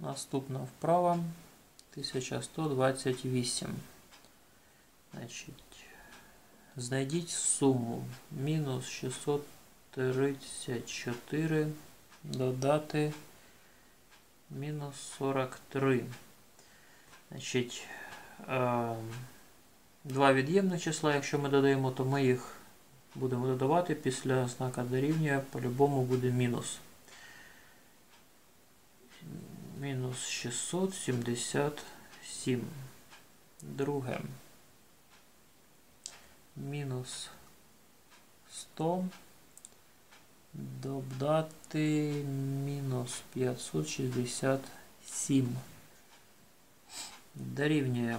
Наступна вправа 1128. Значить, знайдіть суму мінус 634 додати мінус 43. Значить, е, два від'ємних числа, якщо ми додаємо, то ми їх будемо додавати після знака дорівнює, по-любому буде мінус. Мінус 677. Друге. Мінус 100. Додати мінус 567. Дорівнює.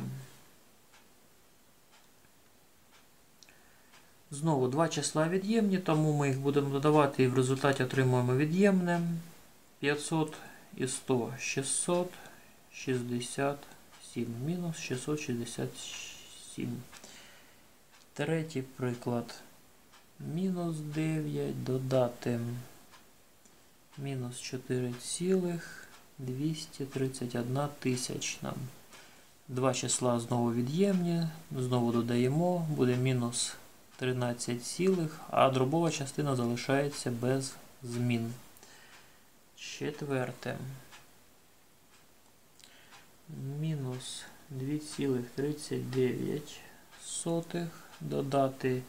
Знову два числа від'ємні, тому ми їх будемо додавати і в результаті отримуємо від'ємне. 500 і 100 667 мінус 667. Третій приклад. Мінус 9 додати мінус 4,231 тисячна. Два числа знову від'ємні, знову додаємо, буде мінус 13, цілих, а дробова частина залишається без змін. Четверте. Мінус 2,39 додати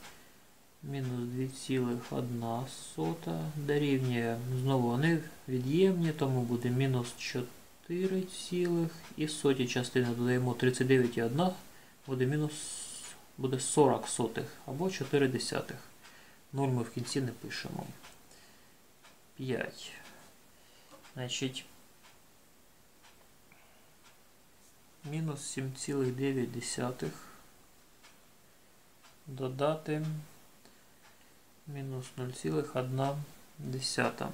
мінус 2,1 дорівнює. Знову вони від'ємні, тому буде мінус 4, цілих і соті частини додаємо 39,1, буде мінус буде 40 сотих або 4 десятих. Нуль ми в кінці не пишемо. 5. Значить, мінус 7,9 додати мінус 0,1.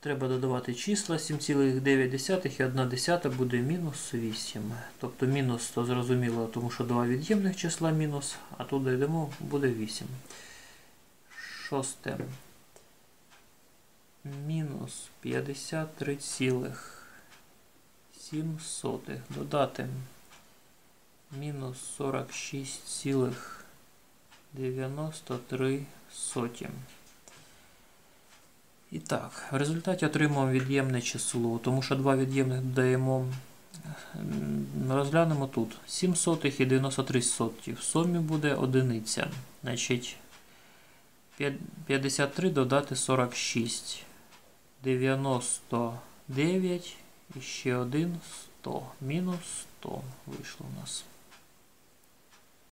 Треба додавати числа 7,9 і 1 десята буде мінус 8. Тобто мінус, то зрозуміло, тому що два від'ємних числа мінус, а тут дійдемо, буде 8. Шосте. Мінус 53,7 додати мінус 46,93 соті. І так, в результаті отримуємо від'ємне число, тому що два від'ємних додаємо, розглянемо тут 7 сотих і 93 соті. В сумі буде одиниця. Значить, 53 додати 46. 99 і ще один 100. Мінус 100 вийшло у нас.